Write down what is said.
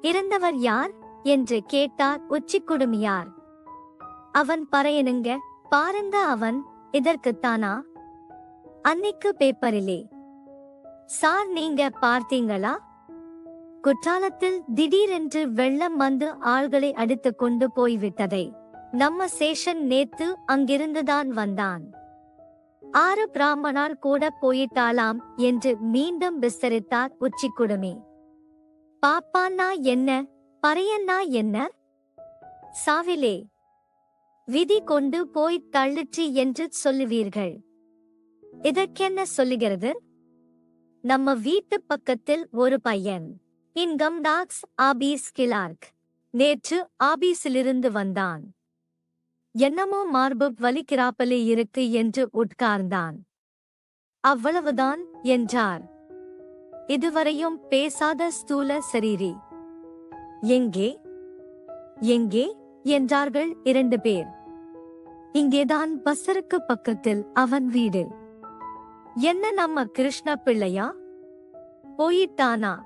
இறந்தவர் யார்? என்று கேட்டார் உச்சிக்குடுமியார். அவன் பறையனுங்க பாருங்க அவன் இதற்குத்தானா அன்னைக்கு பேப்பரிலே. சார் நீங்க பார்த்தீங்களா? குற்றாலத்தில் திடீரென்று வெள்ளம் வந்து ஆள்களை அடித்து கொண்டு போய்விட்டதை நம்ம சேஷன் நேத்து அங்கிருந்துதான் வந்தான். ஆறு பிராமணால் கூட போயிட்டாலாம் என்று மீண்டும் விஸ்தரித்தார் உச்சிக்குடுமி. பாப்பான்னா என்ன? பறையன்னா என்ன? சாவிலே விதி கொண்டு போய் தள்ளுச்சு என்று சொல்லுவீர்கள். இதற்கென்ன சொல்லுகிறது? நம்ம வீட்டு பக்கத்தில் ஒரு பையன். Income tax office clerk. நேற்று ஆபீஸிலிருந்து வந்தான். என்னமோ மார்பு வலிக்கிறாப்பலே இருக்கு என்று உட்கார்ந்தான். அவ்வளவுதான் என்றார். இதுவரையும் பேசாத ஸ்தூல சரீரி. எங்கே? எங்கே? என்றார்கள் இரண்டு பேர். இங்கேதான் பஸ்ஸருக்கு பக்கத்தில் அவன் வீடு. என்ன நம்ம கிருஷ்ண பிள்ளையா? போயிட்டானா?